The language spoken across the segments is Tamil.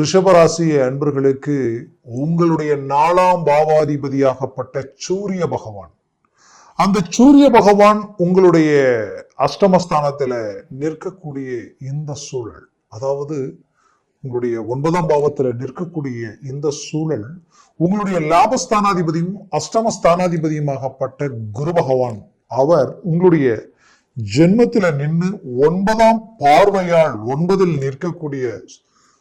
ரிஷபராசி அன்பர்களுக்கு உங்களுடைய நாலாம் பாவாதிபதியாகப்பட்ட சூரிய பகவான். அந்த சூரிய பகவான் உங்களுடைய அஷ்டமஸ்தானத்துல நிற்கக்கூடிய இந்த சூழல் அதாவது உங்களுடைய ஒன்பதாம் பாவத்துல நிற்கக்கூடிய இந்த சூழல் உங்களுடைய லாபஸ்தானாதிபதியும் அஷ்டமஸ்தானாதிபதியுமாகப்பட்ட குரு பகவான் அவர் உங்களுடைய ஜென்மத்துல நின்று ஒன்பதாம் பார்வையால் ஒன்பதில் நிற்கக்கூடிய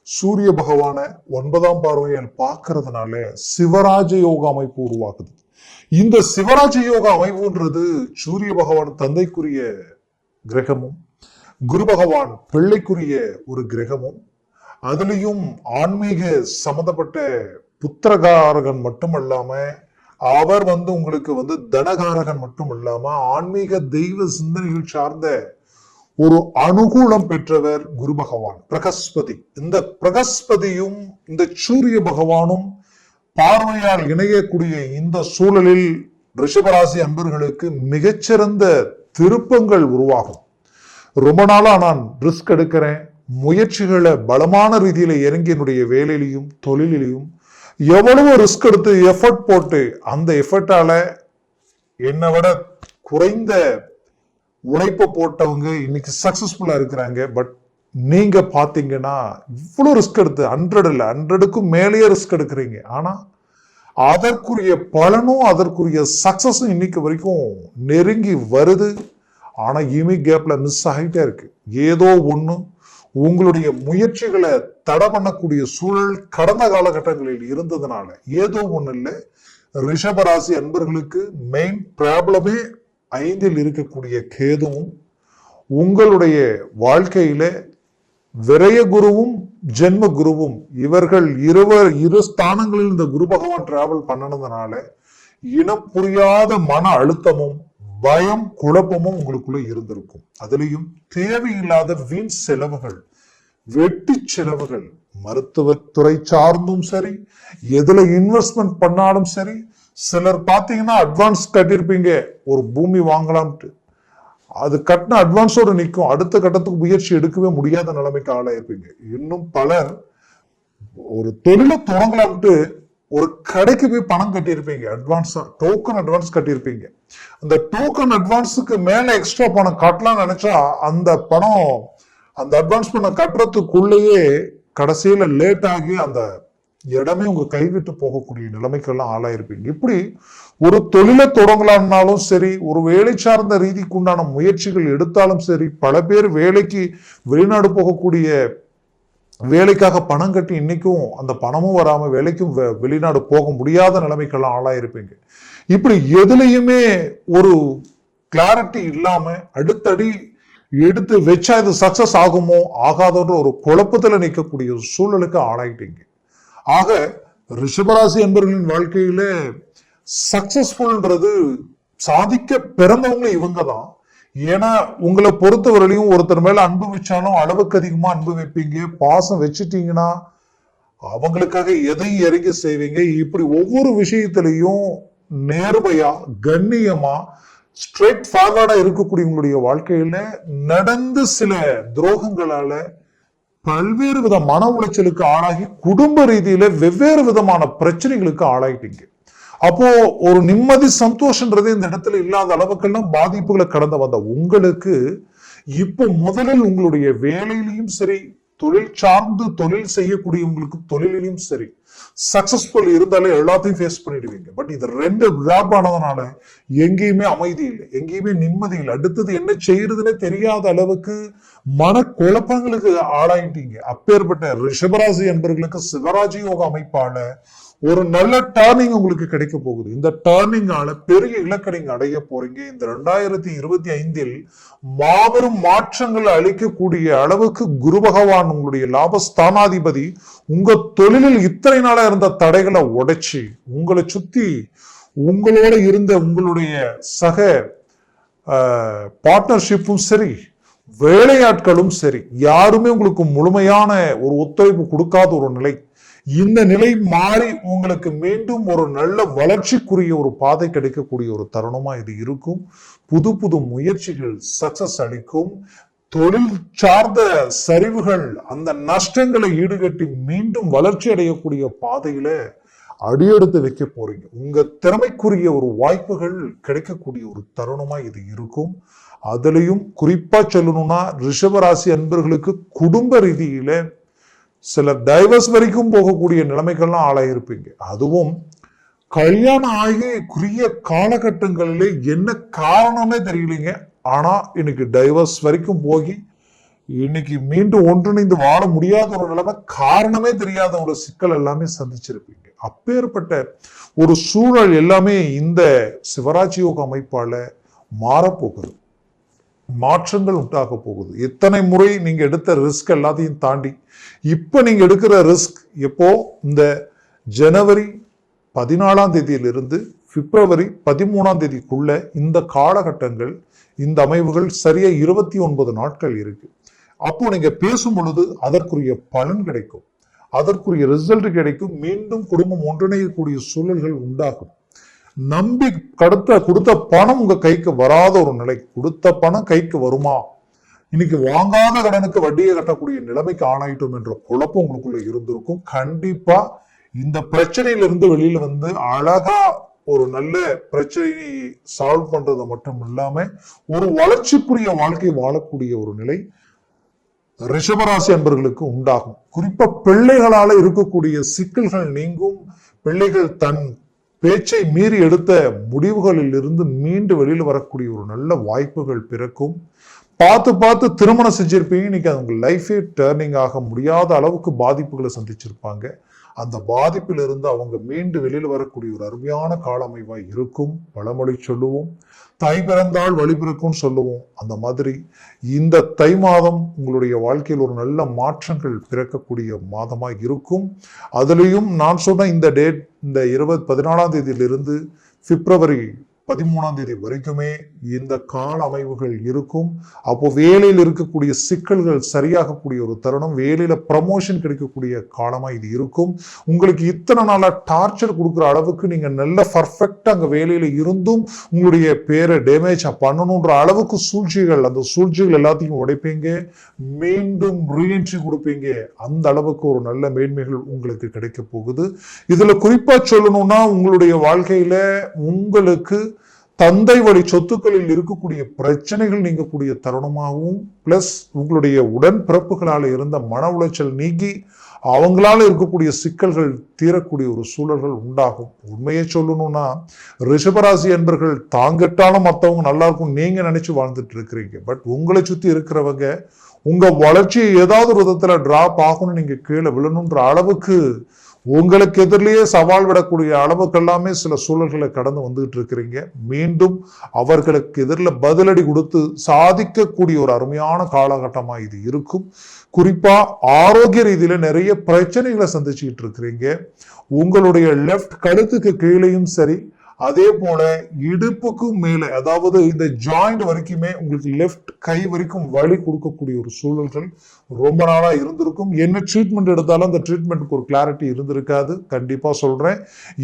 சூரிய பகவான ஒன்பதாம் பார்வையால் பார்க்கறதுனால சிவராஜ யோக அமைப்பு உருவாக்குது. இந்த சிவராஜ யோக அமைப்புன்றது சூரிய பகவான் தந்தைக்குரிய கிரகமும் குரு பகவான் பிள்ளைக்குரிய ஒரு கிரகமும் அதுலேயும் ஆன்மீக சம்பந்தப்பட்ட புத்திரகாரகன் மட்டுமல்லாம அவர் வந்து உங்களுக்கு வந்து தனகாரகன் மட்டும் இல்லாம ஆன்மீக தெய்வ சிந்தனைகள் சார்ந்த ஒரு அனுகூலம் பெற்றவர் குரு பகவான் பிரகஸ்பதி. இந்த பிரகஸ்பதியும் இந்த சூரிய பகவானும் பார்வையால் இணையக்கூடிய இந்த சூழலில் ரிஷபராசி அன்பர்களுக்கு மிகச்சிறந்த திருப்பங்கள் உருவாகும். ரொம்ப நாளா நான் ரிஸ்க் எடுக்கிறேன் முயற்சிகளை பலமான ரீதியில இறங்கி என்னுடைய வேலையிலையும் தொழிலிலையும் எவ்வளவு ரிஸ்க் எடுத்து எஃபர்ட் போட்டு அந்த எஃபர்ட்டால என்னை விட குறைந்த உழைப்பை போட்டவங்க இன்னைக்கு சக்ஸஸ்ஃபுல்லாக இருக்கிறாங்க. பட் நீங்கள் பார்த்தீங்கன்னா இவ்வளோ ரிஸ்க் எடுத்து ஹண்ட்ரட் இல்லை ஹண்ட்ரடுக்கும் மேலேயே ரிஸ்க் எடுக்கிறீங்க. ஆனால் அதற்குரிய பலனும் அதற்குரிய சக்ஸஸும் இன்னைக்கு வரைக்கும் நெருங்கி வருது. ஆனால் இமி கேப்பில் மிஸ் ஆகிட்டே இருக்கு. ஏதோ ஒன்று உங்களுடைய முயற்சிகளை தடை பண்ணக்கூடிய சூழல் கடந்த காலகட்டங்களில் இருந்ததுனால ஏதோ ஒன்று இல்லை ரிஷபராசி அன்பர்களுக்கு மெயின் ப்ராப்ளமே ஐந்தில் இருக்கக்கூடிய கேதுவும் உங்களுடைய வாழ்க்கையில விரய குருவும் ஜென்ம குருவும் இவர்கள் இருவர் இரு ஸ்தானங்களில் இந்த குரு பகவான் டிராவல் பண்ணனதுனால இனம் புரியாத மன அழுத்தமும் பயம் குழப்பமும் உங்களுக்குள்ள இருந்திருக்கும். அதுலயும் தேவையில்லாத வீண் செலவுகள் வெட்டி செலவுகள் மருத்துவத்துறை சார்ந்தும் சரி எதுல இன்வெஸ்ட்மெண்ட் பண்ணாலும் சரி சிலர் பார்த்தீங்கன்னா அட்வான்ஸ் கட்டியிருப்பீங்க. ஒரு பூமி வாங்கலாம்ட்டு. அது கட்டின அட்வான்ஸோட நிற்கும் அடுத்த கட்டத்துக்கு முயற்சி எடுக்கவே முடியாத நிலைமைக்கு ஆளாயிருப்பீங்க. இன்னும் பலர் ஒரு தொழிலை தொடங்கலாம்ட்டு ஒரு கடைக்கு போய் பணம் கட்டியிருப்பீங்க. அட்வான்ஸா டோக்கன் அட்வான்ஸ் கட்டியிருப்பீங்க. அந்த டோக்கன் அட்வான்ஸுக்கு மேலே எக்ஸ்ட்ரா பணம் கட்டலாம்னு நினைச்சா அந்த பணம் அந்த அட்வான்ஸ் பணம் கட்டுறதுக்குள்ளேயே கடைசியில் லேட் ஆகி அந்த இடமே உங்க கைவிட்டு போகக்கூடிய நிலைமைக்கெல்லாம் ஆளாயிருப்பீங்க. இப்படி ஒரு தொழிலை தொடங்கலாம்னாலும் சரி ஒரு வேலை சார்ந்த ரீதிக்கு உண்டான முயற்சிகள் எடுத்தாலும் சரி பல பேர் வேலைக்கு வெளிநாடு போகக்கூடிய வேலைக்காக பணம் கட்டி இன்னைக்கும் அந்த பணமும் வராம வேலைக்கும் வெ- வெளிநாடு போக முடியாத நிலைமைக்கெல்லாம் ஆளாயிருப்பீங்க. இப்படி எதுலையுமே ஒரு கிளாரிட்டி இல்லாம அடுத்தடி எடுத்து வச்சா இது சக்சஸ் ஆகுமோ ஆகாதோன்ற ஒரு குழப்பத்துல நிற்கக்கூடிய சூழலுக்கு ஆளாயிட்டீங்க. ஆக ரிஷபராசி என்பவர்களின் வாழ்க்கையில சக்சஸ்ஃபுல்ன்றது சாதிக்க பிறந்தவங்க இவங்க தான் ஏன்னா உங்களை பொறுத்தவரையிலையும் ஒருத்தர் மேல அன்பு வச்சாலும் அளவுக்கு அதிகமா அன்பு வைப்பீங்க பாசம் வச்சுட்டீங்கன்னா அவங்களுக்காக எதையும் இறங்கி செய்வீங்க. இப்படி ஒவ்வொரு விஷயத்திலையும் நேர்மையா கண்ணியமா ஸ்ட்ரெயிட் ஃபார்வர்டா இருக்கக்கூடிய உங்களுடைய வாழ்க்கையில நடந்து சில துரோகங்களால பல்வேறு வித மன உளைச்சலுக்கு ஆளாகி குடும்ப ரீதியில வெவ்வேறு விதமான பிரச்சனைகளுக்கு ஆளாயிட்டீங்க. அப்போ ஒரு நிம்மதி சந்தோஷன்றது இந்த இடத்துல இல்லாத அளவுக்கெல்லாம் பாதிப்புகளை கடந்து வந்த உங்களுக்கு இப்போ முதலில் உங்களுடைய வேலையிலையும் சரி தொழில் சார்ந்து தொழில் செய்யக்கூடியவங்களுக்கு தொழிலிலும் சரி சக்சஸ்ஃபுல் இருந்தாலே எல்லாத்தையும் ஃபேஸ் பண்ணிடுவீங்க. பட் இது ரெண்டு ரேப் ஆனதுனால எங்கேயுமே அமைதி இல்லை எங்கேயுமே நிம்மதி இல்லை. அடுத்தது என்ன செய்யறதுன்னே தெரியாத அளவுக்கு மன குழப்பங்களுக்கு ஆளாயிட்டீங்க. அப்பேற்பட்ட ரிஷபராசி என்பவர்களுக்கு சிவராஜ யோக அமைப்பால ஒரு நல்ல டேர்னிங் உங்களுக்கு கிடைக்க போகுது. இந்த டேர்னிங்கால பெரிய இலக்கை நீங்க அடைய போறீங்க. இந்த ரெண்டாயிரத்தி இருபத்தி ஐந்தில் மாபெரும் மாற்றங்களை அளிக்கக்கூடிய அளவுக்கு குரு பகவான் உங்களுடைய லாபஸ்தானாதிபதி உங்க தொழிலில் இத்தனை நாளா இருந்த தடைகளை உடைச்சி உங்களை சுத்தி உங்களோட இருந்த உங்களுடைய சக பார்ட்னர்ஷிப்பும் சரி வேலையாட்களும் சரி யாருமே உங்களுக்கு முழுமையான ஒரு ஒத்துழைப்பு கொடுக்காத ஒரு நிலை இந்த நிலை மாறி உங்களுக்கு மீண்டும் ஒரு நல்ல வளர்ச்சிக்குரிய ஒரு பாதை கிடைக்கக்கூடிய ஒரு தருணமா இது இருக்கும். புது புது முயற்சிகள் சக்சஸ் அளிக்கும். தொழில் சார்ந்த சரிவுகள் அந்த நஷ்டங்களை ஈடுகட்டி மீண்டும் வளர்ச்சி அடையக்கூடிய பாதையில அடியெடுத்து வைக்க போறீங்க. உங்க திறமைக்குரிய ஒரு வாய்ப்புகள் கிடைக்கக்கூடிய ஒரு தருணமா இது இருக்கும். அதுலயும் குறிப்பா சொல்லணும்னா ரிஷபராசி அன்பர்களுக்கு குடும்ப ரீதியில சில டைவர்ஸ் வரைக்கும் போகக்கூடிய நிலைமைகள்லாம் ஆளாயிருப்பீங்க. அதுவும் கல்யாணம் ஆகி குறுகிய காலகட்டங்களிலே என்ன காரணமே தெரியலைங்க. ஆனா இன்னைக்கு டைவர்ஸ் வரைக்கும் போகி இன்னைக்கு மீண்டும் ஒன்றிணைந்து வாழ முடியாத ஒரு நிலைமை காரணமே தெரியாத ஒரு சிக்கல் எல்லாமே சந்திச்சிருப்பீங்க. அப்பேற்பட்ட ஒரு சூழல் எல்லாமே இந்த சிவராஜ் யோக அமைப்பால மாறப்போகுது. மாற்றங்கள் உண்டாக போகுது. எத்தனை முறை நீங்கள் எடுத்த ரிஸ்க் எல்லாத்தையும் தாண்டி. இப்போ நீங்கள் எடுக்கிற ரிஸ்க் எப்போ? இந்த ஜனவரி பதினாலாம் தேதியிலிருந்து பிப்ரவரி பதிமூணாம் தேதிக்குள்ள இந்த காலகட்டங்கள் இந்த அமைவுகள் சரியாக இருபத்தி ஒன்பது நாட்கள் இருக்கு. அப்போ நீங்க பேசும் பொழுது அதற்குரிய பலன் கிடைக்கும். அதற்குரிய ரிசல்ட் கிடைக்கும். மீண்டும் குடும்பம் ஒன்றிணையக்கூடிய சூழல்கள் உண்டாகும். நம்பி கடத்த கொடுத்த பணம் உங்க கைக்கு வராத ஒரு நிலை. கொடுத்த பணம் கைக்கு வருமா? இன்னைக்கு வாங்காத கடனுக்கு வட்டியை கட்டக்கூடிய நிலைமைக்கு ஆளாயிட்டோம் என்ற குழப்பம் உங்களுக்குள்ள இருந்திருக்கும். கண்டிப்பா இந்த பிரச்சனையிலிருந்து வெளியில வந்து அழகா ஒரு நல்ல பிரச்சனையை சால்வ் பண்றது மட்டும் இல்லாம ஒரு வளர்ச்சிக்குரிய வாழ்க்கை வாழக்கூடிய ஒரு நிலை ரிஷபராசி அன்பர்களுக்கு உண்டாகும். குறிப்பா பிள்ளைகளால இருக்கக்கூடிய சிக்கல்கள் நீங்கும். பிள்ளைகள் தன் பேச்சை மீறி எடுத்த முடிவுகளில் இருந்து மீண்டு வெளியில் வரக்கூடிய ஒரு நல்ல வாய்ப்புகள் பிறக்கும். பார்த்து பார்த்து திருமணம் செஞ்சிருப்பீங்க. இன்னைக்கு அவங்க லைஃபே டேர்னிங் ஆக முடியாத அளவுக்கு பாதிப்புகளை சந்திச்சிருப்பாங்க. அந்த பாதிப்பிலிருந்து அவங்க மீண்டு வெளியில் வரக்கூடிய ஒரு அருமையான காலமைவாய் இருக்கும். பழமொழி சொல்லுவோம். தை பிறந்தால் வழி பிறக்கும் சொல்லுவோம். அந்த மாதிரி இந்த தை மாதம் உங்களுடைய வாழ்க்கையில் ஒரு நல்ல மாற்றங்கள் பிறக்கக்கூடிய மாதமாக இருக்கும். அதுலேயும் நான் சொன்ன இந்த டேட் இந்த இருபது பதினாலாம் தேதியிலிருந்து பிப்ரவரி பதிமூணாம் தேதி வரைக்குமே இந்த கால அமைவுகள் இருக்கும். அப்போ வேலையில் இருக்கக்கூடிய சிக்கல்கள் சரியாகக்கூடிய ஒரு தருணம் வேலையில ப்ரமோஷன் கிடைக்கக்கூடிய காலமா இது இருக்கும். உங்களுக்கு இத்தனை நாளா டார்ச்சர் கொடுக்குற அளவுக்கு நீங்க நல்ல பர்ஃபெக்டா அங்க வேலையில இருந்தும் உங்களுடைய பேரை டேமேஜ் பண்ணணுன்ற அளவுக்கு சூழ்ச்சிகள் அந்த சூழ்ச்சிகள் எல்லாத்தையும் உடைப்பீங்க. மீண்டும் ரீஎன்ட்ரி கொடுப்பீங்க. அந்த அளவுக்கு ஒரு நல்ல மேன்மைகள் உங்களுக்கு கிடைக்க போகுது. இதுல குறிப்பா சொல்லணும்னா உங்களுடைய வாழ்க்கையில உங்களுக்கு தந்தை வழி சொத்துக்களில் இருக்கக்கூடிய பிரச்சனைகள் நீங்கக்கூடிய தருணமாகவும் பிளஸ் உங்களுடைய உடன்பிறப்புகளால் இருந்த மன உளைச்சல் நீங்கி அவங்களால இருக்கக்கூடிய சிக்கல்கள் தீரக்கூடிய ஒரு சூழல்கள் உண்டாகும். உண்மையை சொல்லணும்னா ரிஷபராசி என்பர்கள் தாங்கிட்டாலும் மற்றவங்க நல்லா இருக்கும் நீங்க நினைச்சு வாழ்ந்துட்டு இருக்கிறீங்க. பட் உங்களை சுத்தி இருக்கிறவங்க உங்க வளர்ச்சி ஏதாவது ஒரு விதத்துல டிராப் ஆகணும் நீங்க கீழே விழணுன்ற அளவுக்கு உங்களுக்கு எதிரிலேயே சவால் விடக்கூடிய அளவுக்கு எல்லாமே சில சூழல்களை கடந்து வந்துகிட்டு இருக்கிறீங்க. மீண்டும் அவர்களுக்கு எதிரில் பதிலடி கொடுத்து சாதிக்கக்கூடிய ஒரு அருமையான காலகட்டமா இது இருக்கும். குறிப்பா ஆரோக்கிய ரீதியில நிறைய பிரச்சனைகளை சந்திச்சுக்கிட்டு இருக்கிறீங்க. உங்களுடைய லெஃப்ட் கழுத்துக்கு கீழேயும் சரி அதே போல இடுப்புக்கும் மேலே அதாவது இந்த ஜாயிண்ட் வரைக்குமே உங்களுக்கு லெஃப்ட் கை வரைக்கும் வலி கொடுக்கக்கூடிய ஒரு சூழல்கள் ரொம்ப நாளாக இருந்திருக்கும். என்ன ட்ரீட்மெண்ட் எடுத்தாலும் அந்த ட்ரீட்மெண்ட்டுக்கு ஒரு கிளாரிட்டி இருந்திருக்காது. கண்டிப்பாக சொல்கிறேன்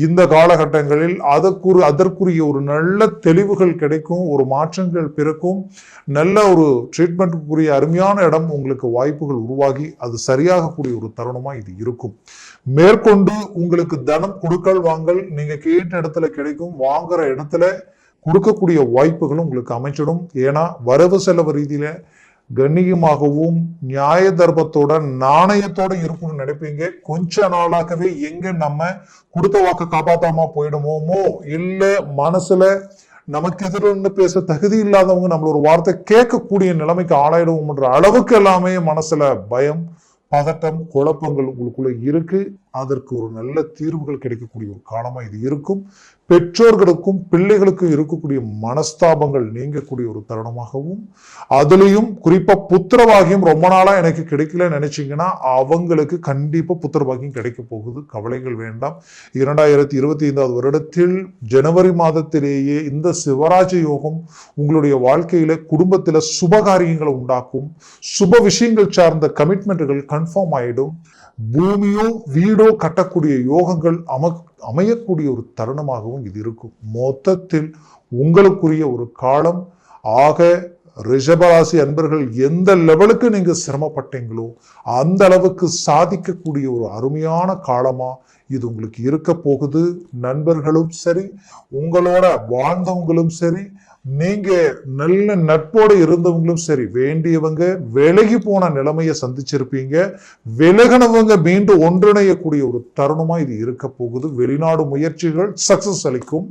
இந்த காலகட்டங்களில் அதற்கு அதற்குரிய ஒரு நல்ல தெளிவுகள் கிடைக்கும். ஒரு மாற்றங்கள் பிறக்கும். நல்ல ஒரு ட்ரீட்மெண்ட்டுக்குரிய அருமையான இடம் உங்களுக்கு வாய்ப்புகள் உருவாகி அது சரியாகக்கூடிய ஒரு தருணமாக இது இருக்கும். மேற்கொண்டு உங்களுக்கு தனம் கொடுக்கல் வாங்கல் நீங்கள் கேட்ட இடத்துல கிடைக்கும். வாங்குற இடத்துல கொடுக்கக்கூடிய வாய்ப்புகளும் உங்களுக்கு அமைச்சிடும் ஏன்னா வரவு செலவு ரீதியில் கண்ணியமாகவும் நியாய தர்மத்தோட நாணயத்தோட இருக்கும்னு நினைப்பீங்க. கொஞ்ச நாளாகவே எங்க நம்ம கொடுத்த வாக்க காப்பாத்தாம போயிடுமோமோ? இல்ல மனசுல நமக்கு எதிர்த்து பேச தகுதி இல்லாதவங்க நம்மள ஒரு வார்த்தை கேட்கக்கூடிய நிலைமைக்கு ஆளாயிடுவோம்ன்ற அளவுக்கு எல்லாமே மனசுல பயம் பதட்டம் குழப்பங்கள் உங்களுக்குள்ள இருக்கு. அதற்கு ஒரு நல்ல தீர்வுகள் கிடைக்கக்கூடிய ஒரு காலமா இது இருக்கும். பெற்றோர்களுக்கும் பிள்ளைகளுக்கும் இருக்கக்கூடிய மனஸ்தாபங்கள் நீங்கக்கூடிய ஒரு தருணமாகவும் அதுலேயும் குறிப்பாக புத்திரபாகியம் ரொம்ப நாளாக எனக்கு கிடைக்கலன்னு நினச்சிங்கன்னா அவங்களுக்கு கண்டிப்பாக புத்திரபாகியம் கிடைக்க போகுது. கவலைகள் வேண்டாம். இரண்டாயிரத்தி இருபத்தி ஐந்தாவது வருடத்தில் ஜனவரி மாதத்திலேயே இந்த சிவராஜ யோகம் உங்களுடைய வாழ்க்கையில் குடும்பத்தில் சுபகாரியங்களை உண்டாக்கும் சுப விஷயங்கள் சார்ந்த கமிட்மெண்ட்டுகள் கன்ஃபார்ம் ஆகிடும் பூமியோ வீடோ கட்டக்கூடிய யோகங்கள் அமக் அமையக்கூடிய ஒரு தருணமாகவும் இது இருக்கும். மொத்தத்தில் உங்களுக்குரிய ஒரு காலம் ஆக ரிஷபராசி அன்பர்கள் எந்த லெவலுக்கு நீங்கள் சிரமப்பட்டீங்களோ அந்த அளவுக்கு சாதிக்கக்கூடிய ஒரு அருமையான காலமாக இது உங்களுக்கு இருக்க போகுது. நண்பர்களும் சரி உங்களோட வாழ்ந்தவங்களும் சரி நீங்க நல்ல நட்போடு இருந்தவங்களும் சரி வேண்டியவங்க விலகி போன நிலைமையை சந்திச்சிருப்பீங்க. விலகினவங்க மீண்டும் ஒன்றிணையக்கூடிய ஒரு தருணமா இது இருக்க போகுது. வெளிநாடு முயற்சிகள் சக்சஸ் அளிக்கும்.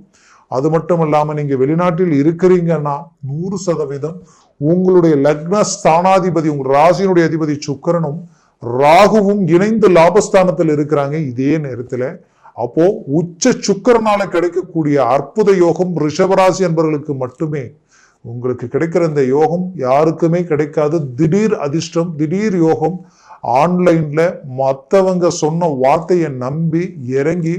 அது மட்டும் இல்லாம நீங்க வெளிநாட்டில் இருக்கிறீங்கன்னா நூறு சதவீதம் உங்களுடைய லக்ன ஸ்தானாதிபதி உங்கள் ராசியினுடைய அதிபதி சுக்கிரனும் ராகுவும் இணைந்து லாபஸ்தானத்தில் இருக்கிறாங்க. இதே நேரத்தில் அப்போ உச்ச சுக்கிரனால கிடைக்கக்கூடிய அற்புத யோகம் ரிஷபராசி என்பவர்களுக்கு மட்டுமே. உங்களுக்கு கிடைக்கிற இந்த யோகம் யாருக்குமே கிடைக்காது. திடீர் அதிர்ஷ்டம் திடீர் யோகம். ஆன்லைன்ல மற்றவங்க சொன்ன வார்த்தையை நம்பி இறங்கி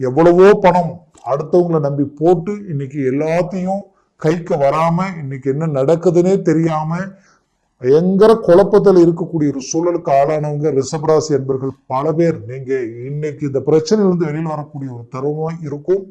எவ்வளவோ பணம் அடுத்தவங்களை நம்பி போட்டு இன்னைக்கு எல்லாத்தையும் கைக்கு வராம இன்னைக்கு என்ன நடக்குதுன்னே தெரியாம பயங்கர குழப்பத்தில் இருக்கக்கூடிய ஒரு சூழலுக்கு ஆளானவங்க ரிஷபராசி என்பர்கள் பல பேர். நீங்க இன்னைக்கு இந்த பிரச்சனையிலிருந்து வெளியில் வரக்கூடிய ஒரு தருணம் இருக்கும்.